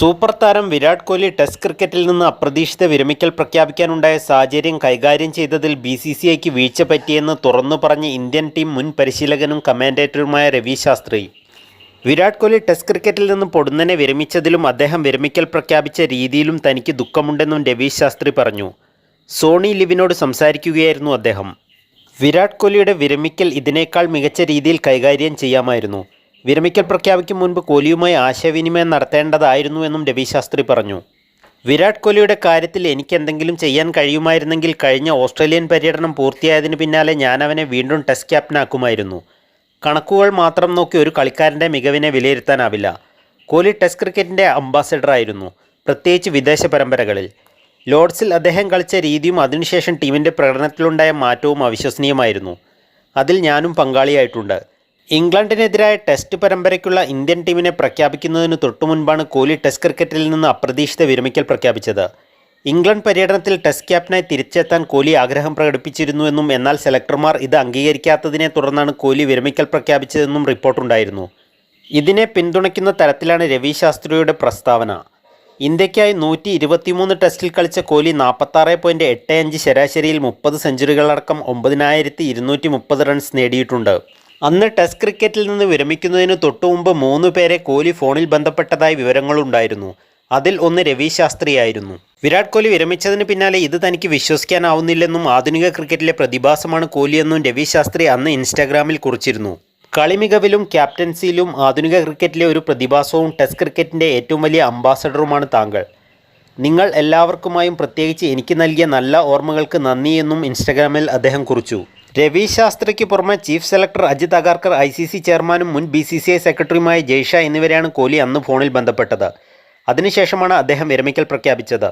Super താരം Virat Kohli test ക്രിക്കറ്റിൽ നിന്ന് അപ്രതീക്ഷിത വിരമിക്കൽ പ്രഖ്യാപിക്കാനുണ്ടായ സാഹചര്യം കൈകാര്യം ചെയ്തതിൽ ബി സി സി ഐക്ക് വീഴ്ച പറ്റിയെന്ന് തുറന്നു പറഞ്ഞ ഇന്ത്യൻ ടീം മുൻ പരിശീലകനും കമാൻഡേറ്ററുമായ രവി ശാസ്ത്രി. വിരാട് കോഹ്ലി ടെസ്റ്റ് ക്രിക്കറ്റിൽ നിന്ന് പൊടുന്നനെ വിരമിച്ചതിലും അദ്ദേഹം വിരമിക്കൽ പ്രഖ്യാപിച്ച രീതിയിലും തനിക്ക് ദുഃഖമുണ്ടെന്നും രവി ശാസ്ത്രി പറഞ്ഞു. സോണി ലിവിനോട് സംസാരിക്കുകയായിരുന്നു അദ്ദേഹം. വിരാട് കോഹ്ലിയുടെ വിരമിക്കൽ ഇതിനേക്കാൾ മികച്ച രീതിയിൽ കൈകാര്യം ചെയ്യാമായിരുന്നു. വിരമിക്കൽ പ്രഖ്യാപിക്കും മുൻപ് കോഹ്ലിയുമായി ആശയവിനിമയം നടത്തേണ്ടതായിരുന്നു എന്നും രവി ശാസ്ത്രി പറഞ്ഞു. വിരാട് കോഹ്ലിയുടെ കാര്യത്തിൽ എനിക്ക് എന്തെങ്കിലും ചെയ്യാൻ കഴിയുമായിരുന്നെങ്കിൽ കഴിഞ്ഞ ഓസ്ട്രേലിയൻ പര്യടനം പൂർത്തിയായതിനു പിന്നാലെ ഞാൻ അവനെ വീണ്ടും ടെസ്റ്റ് ക്യാപ്റ്റനാക്കുമായിരുന്നു. കണക്കുകൾ മാത്രം നോക്കി ഒരു കളിക്കാരന്റെ മികവിനെ വിലയിരുത്താനാവില്ല. കോഹ്ലി ടെസ്റ്റ് ക്രിക്കറ്റിന്റെ അംബാസഡറായിരുന്നു പ്രത്യേകിച്ച് വിദേശ പരമ്പരകളിൽ. ലോർഡ്സിൽ അദ്ദേഹം കളിച്ച രീതിയും അതിനുശേഷം ടീമിന്റെ പ്രകടനത്തിലുണ്ടായ മാറ്റവും അവിശ്വസനീയമായിരുന്നു. അതിൽ ഞാനും പങ്കാളിയായിട്ടുണ്ട്. ഇംഗ്ലണ്ടിനെതിരായ ടെസ്റ്റ് പരമ്പരയ്ക്കുള്ള ഇന്ത്യൻ ടീമിനെ പ്രഖ്യാപിക്കുന്നതിന് തൊട്ടുമുൻപാണ് കോഹ്ലി ടെസ്റ്റ് ക്രിക്കറ്റിൽ നിന്ന് അപ്രതീക്ഷിത വിരമിക്കൽ പ്രഖ്യാപിച്ചത്. ഇംഗ്ലണ്ട് പര്യടനത്തിൽ ടെസ്റ്റ് ക്യാപ്റ്റനായി തിരിച്ചെത്താൻ കോഹ്ലി ആഗ്രഹം പ്രകടിപ്പിച്ചിരുന്നുവെന്നും എന്നാൽ സെലക്ടർമാർ ഇത് അംഗീകരിക്കാത്തതിനെ തുടർന്നാണ് കോഹ്ലി വിരമിക്കൽ പ്രഖ്യാപിച്ചതെന്നും റിപ്പോർട്ടുണ്ടായിരുന്നു. ഇതിനെ പിന്തുണയ്ക്കുന്ന തരത്തിലാണ് രവി ശാസ്ത്രിയുടെ പ്രസ്താവന. ഇന്ത്യയ്ക്കായി നൂറ്റി ഇരുപത്തിമൂന്ന് ടെസ്റ്റിൽ കളിച്ച കോഹ്ലി നാൽപ്പത്താറ് പോയിന്റ് എട്ട് അഞ്ച് ശരാശരിയിൽ മുപ്പത് സെഞ്ചുറികളടക്കം ഒമ്പതിനായിരത്തി ഇരുന്നൂറ്റി മുപ്പത് റൺസ് നേടിയിട്ടുണ്ട്. അന്ന് ടെസ്റ്റ് ക്രിക്കറ്റിൽ നിന്ന് വിരമിക്കുന്നതിന് തൊട്ടുമുമ്പ് മൂന്ന് പേരെ കോഹ്ലി ഫോണിൽ ബന്ധപ്പെട്ടതായി വിവരങ്ങളുണ്ടായിരുന്നു. അതിൽ ഒന്ന് രവി ശാസ്ത്രിയായിരുന്നു. വിരാട് കോഹ്ലി വിരമിച്ചതിന് പിന്നാലെ ഇത് തനിക്ക് വിശ്വസിക്കാനാവുന്നില്ലെന്നും ആധുനിക ക്രിക്കറ്റിലെ പ്രതിഭാസമാണ് കോഹ്ലിയെന്നും രവി ശാസ്ത്രി അന്ന് ഇൻസ്റ്റാഗ്രാമിൽ കുറിച്ചിരുന്നു. കളിമികവിലും ക്യാപ്റ്റൻസിയിലും ആധുനിക ക്രിക്കറ്റിലെ ഒരു പ്രതിഭാസവും ടെസ്റ്റ് ക്രിക്കറ്റിന്റെ ഏറ്റവും വലിയ അംബാസഡറുമാണ് താങ്കൾ. നിങ്ങൾ എല്ലാവർക്കുമായും പ്രത്യേകിച്ച് എനിക്ക് നൽകിയ നല്ല ഓർമ്മകൾക്ക് നന്ദിയെന്നും ഇൻസ്റ്റാഗ്രാമിൽ ഇൻസ്റ്റഗ്രാമിൽ അദ്ദേഹം കുറിച്ചു. രവി ശാസ്ത്രിക്ക് പുറമെ chief selector Ajit Agarkar I C C ചെയർമാനും മുൻ ബി സി സി ഐ സെക്രട്ടറിയുമായ ജയ്ഷ എന്നിവരെയാണ് കോഹ്ലി അന്ന് ഫോണിൽ ബന്ധപ്പെട്ടത്. അതിനുശേഷമാണ് അദ്ദേഹം വിരമിക്കൽ പ്രഖ്യാപിച്ചത്.